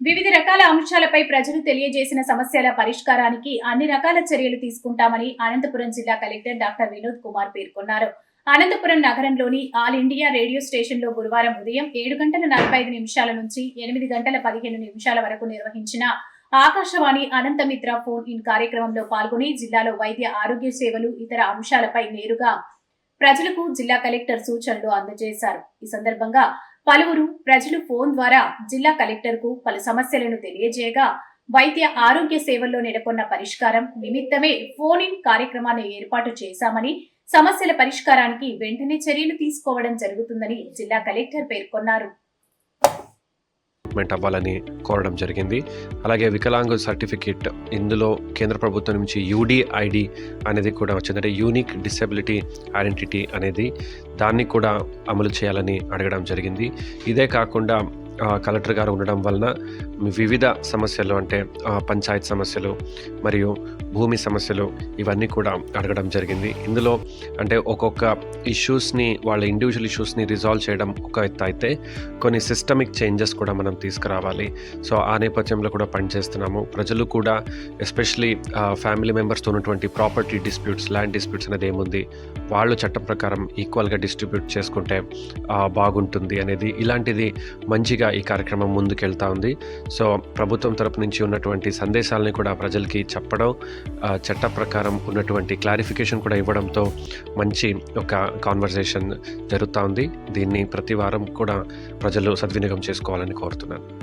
వివిధ రకాల అంశాలపై ప్రజలు తెలియజేసిన సమస్యల పరిష్కారానికి అన్ని రకాల చర్యలు తీసుకుంటామని అనంతపురం జిల్లా కలెక్టర్ డాక్టర్ వినోద్ కుమార్ పేర్కొన్నారు. అనంతపురం నగరంలోని ఆల్ ఇండియా రేడియో స్టేషన్లో గురువారం ఉదయం ఏడు గంటల నలభై ఐదు నిమిషాల నుంచి ఎనిమిది గంటల పదిహేను నిమిషాల వరకు నిర్వహించిన ఆకాశవాణి అనంతమిత్ర ఫోన్ ఇన్ కార్యక్రమంలో పాల్గొని జిల్లాలో వైద్య ఆరోగ్య సేవలు ఇతర అంశాలపై నేరుగా ప్రజలకు జిల్లా కలెక్టర్ సూచనలు అందజేశారు. ఈ సందర్భంగా పలువురు ప్రజలు ఫోన్ ద్వారా జిల్లా కలెక్టర్కు పలు సమస్యలను తెలియజేయగా వైద్య ఆరోగ్య సేవల్లో నెలకొన్న పరిష్కారం నిమిత్తమే ఫోన్ ఇన్ కార్యక్రమాన్ని ఏర్పాటు చేశామని సమస్యల పరిష్కారానికి వెంటనే చర్యలు తీసుకోవడం జరుగుతుందని జిల్లా కలెక్టర్ పేర్కొన్నారు. డెవలప్మెంట్ అవ్వాలని కోరడం జరిగింది. అలాగే వికలాంగు సర్టిఫికేట్ ఇందులో కేంద్ర ప్రభుత్వం నుంచి యూడిఐడి అనేది కూడా వచ్చింది. అంటే యూనిక్ డిసెబిలిటీ ఐడెంటిటీ అనేది దాన్ని కూడా అమలు చేయాలని అడగడం జరిగింది. ఇదే కాకుండా కలెక్టర్ గారు ఉండడం వలన వివిధ సమస్యలు అంటే పంచాయత్ సమస్యలు మరియు భూమి సమస్యలు ఇవన్నీ కూడా అడగడం జరిగింది. ఇందులో అంటే ఒక్కొక్క ఇష్యూస్ని వాళ్ళ ఇండివిజువల్ ఇష్యూస్ని రిజాల్వ్ చేయడం ఒక ఎత్తు అయితే కొన్ని సిస్టమిక్ చేంజెస్ కూడా మనం తీసుకురావాలి. సో ఆ నేపథ్యంలో కూడా పనిచేస్తున్నాము. ప్రజలు కూడా ఎస్పెషలీ ఫ్యామిలీ మెంబర్స్తో ఉన్నటువంటి ప్రాపర్టీ డిస్ప్యూట్స్ ల్యాండ్ డిస్ప్యూట్స్ అనేది ఏముంది వాళ్ళు చట్టం ప్రకారం ఈక్వల్గా డిస్ట్రిబ్యూట్ చేసుకుంటే బాగుంటుంది అనేది ఇలాంటిది మంచిగా ఈ కార్యక్రమం ముందుకెళ్తా ఉంది. సో ప్రభుత్వం తరపు నుంచి ఉన్నటువంటి సందేశాలని కూడా ప్రజలకి చెప్పడం చట్ట ప్రకారం ఉన్నటువంటి క్లారిఫికేషన్ కూడా ఇవ్వడంతో మంచి ఒక కాన్వర్జేషన్ జరుగుతూ ఉంది. దీన్ని ప్రతి వారం కూడా ప్రజలు సద్వినియోగం చేసుకోవాలని కోరుతున్నాను.